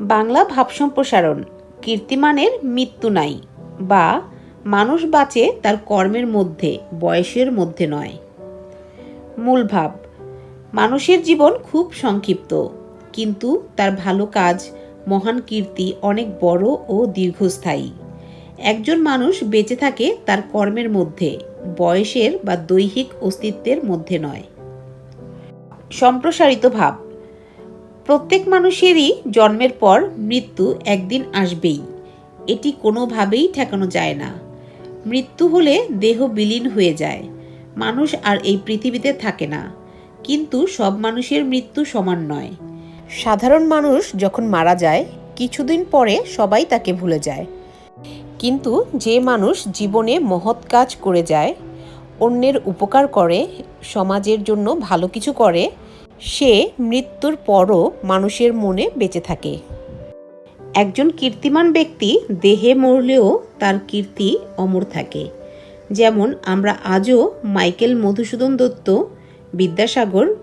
বাংলা ভাব সম্প্রসারণ, কীর্তিমানের মৃত্যু নাই, বা মানুষ বাঁচে তার কর্মের মধ্যে, বয়সের মধ্যে নয়। মূল ভাব, মানুষের জীবন খুব সংক্ষিপ্ত, কিন্তু তার ভালো কাজ, মহান কীর্তি অনেক বড় ও দীর্ঘস্থায়ী। একজন মানুষ বেঁচে থাকে তার কর্মের মধ্যে, বয়সের বা দৈহিক অস্তিত্বের মধ্যে নয়। সম্প্রসারিত ভাব প্রত্যেক মানুষেরই জন্মের পর মৃত্যু একদিন আসবেই। এটি কোনোভাবেই ঠেকানো যায় না। মৃত্যু হলে দেহ বিলীন হয়ে যায়। মানুষ আর এই পৃথিবীতে থাকে না। কিন্তু সব মানুষের মৃত্যু সমান নয়। সাধারণ মানুষ যখন মারা যায়, কিছুদিন পরে সবাই তাকে ভুলে যায়। কিন্তু যে মানুষ জীবনে মহৎ কাজ করে যায়, অন্যের উপকার করে, সমাজের জন্য ভালো কিছু করে সে মৃত্যুর পরও মানুষের মনে বেঁচে থাকে। একজন কীর্তিমান ব্যক্তি দেহে মরলেও তার কীর্তি অমর থাকে। যেমন আমরা আজও মাইকেল মধুসূদন দত্ত, বিদ্যাসাগর,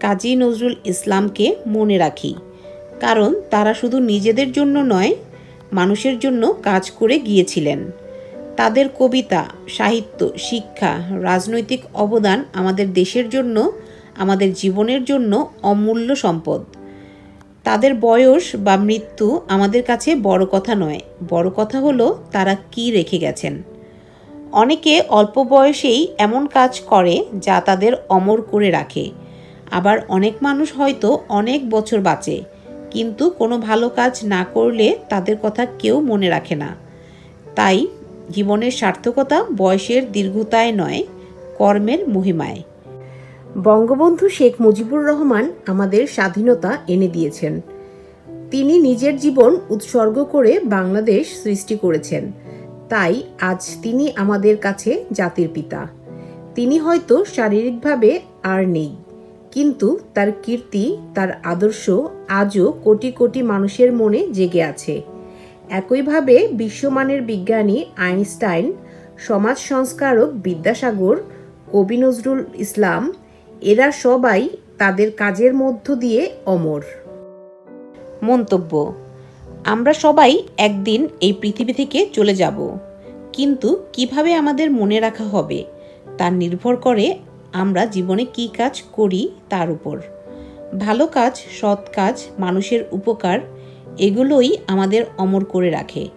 কাজী নজরুল ইসলামকে মনে রাখি। কারণ তারা শুধু নিজেদের জন্য নয়, মানুষের জন্য কাজ করে গিয়েছিলেন। তাদের কবিতা, সাহিত্য, শিক্ষা, রাজনৈতিক অবদান আমাদের দেশের জন্য আমাদের জীবনের জন্য অমূল্য সম্পদ। তাদের বয়স বা মৃত্যু আমাদের কাছে বড় কথা নয়, বড় কথা হলো তারা কি রেখে গেছেন। অনেকে অল্প বয়সেই এমন কাজ করে যা তাদের অমর করে রাখে। আবার অনেক মানুষ হয়তো অনেক বছর বাঁচে, কিন্তু কোনো ভালো কাজ না করলে তাদের কথা কেউ মনে রাখে না। তাই জীবনের সার্থকতা বয়সের দীর্ঘতায় নয়, কর্মের মহিমায়। বঙ্গবন্ধু শেখ মুজিবুর রহমান আমাদের স্বাধীনতা এনে দিয়েছেন। তিনি নিজের জীবন উৎসর্গ করে বাংলাদেশ সৃষ্টি করেছেন। তাই আজ তিনি আমাদের কাছে জাতির পিতা। তিনি হয়তো শারীরিকভাবে আর নেই, কিন্তু তার কীর্তি, তার আদর্শ আজও কোটি কোটি মানুষের মনে জেগে আছে। একইভাবে বিশ্বমানের বিজ্ঞানী আইনস্টাইন, সমাজ সংস্কারক বিদ্যাসাগর, কবি নজরুল ইসলাম এরা সবাই তাদের কাজের মধ্য দিয়ে অমর। মন্তব্য, আমরা সবাই একদিন এই পৃথিবী থেকে চলে যাব। কিন্তু কীভাবে আমাদের মনে রাখা হবে? তা নির্ভর করে আমরা জীবনে কী কাজ করি তার উপর। ভালো কাজ, সৎ কাজ, মানুষের উপকার, এগুলোই আমাদের অমর করে রাখে।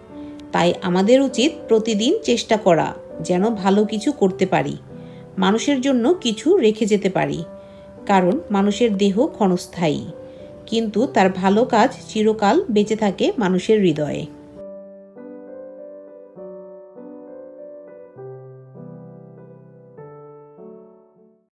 তাই আমাদের উচিত প্রতিদিন চেষ্টা করা, যেন ভালো কিছু করতে পারি। মানুষের জন্য কিছু রেখে যেতে পারি। কারণ মানুষের দেহ ক্ষণস্থায়ী। কিন্তু তার ভালো কাজ চিরকাল বেঁচে থাকে মানুষের হৃদয়ে।